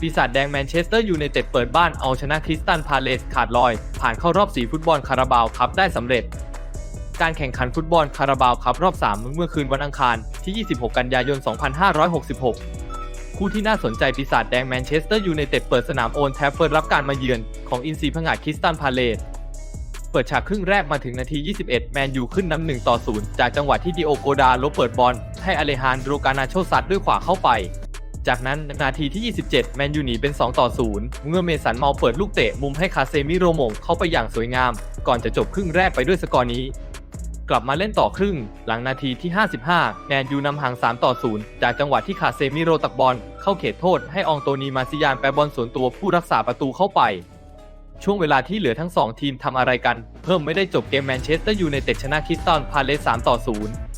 ปีศาจแดงแมนเชสเตอร์ยูไนเต็ดเปิดบ้านเอาชนะคริสตันพาเลสขาดลอย ผ่านเข้ารอบ4ฟุตบอลคาราบาวครับได้สำเร็จ การแข่งขันฟุตบอลคาราบาวครับรอบ 3 เมื่อคืนวันอังคารที่ 26 กันยายน 2566คู่ที่น่าสนใจปีศาจแดงแมนเชสเตอร์ยูไนเต็ดเปิดสนามโอนแทฟเฟิร์ดรับการมาเยือนของอินซีผงาดคริสตันพาเลสเปิดฉากครึ่งแรกมาถึงนาที 21 แมนยูขึ้นนำ1ต่อ 0 จากจังหวะที่ดิโอโกดาลบเปิดบอล ให้อเลฮานโดรกานาโชซัดด้วยขวาเข้าไป จากนั้นนาทีที่ 27 แมนยูหนีเป็น 2 ต่อ 0 เมื่อเมสันเมาเปิดลูกเตะมุมให้คาเซมิโรโมงเข้าไปอย่างสวยงาม ก่อนจะจบครึ่งแรกไปด้วยสกอร์นี้ กลับมาเล่นต่อครึ่ง หลังนาทีที่ 55 แมนยูนำห่าง 3 ต่อ 0 จากจังหวะที่คาเซมิโรตักบอลเข้าเขตโทษให้อองโตนีมาซิยานแปรบอลสวนตัวผู้รักษาประตูเข้าไปช่วงเวลาที่เหลือทั้ง 2 ทีมทำอะไรกัน เพิ่มไม่ได้จบเกมแมนเชสเตอร์ยูไนเต็ดชนะคริสตัลพาเลส3ต่อ 0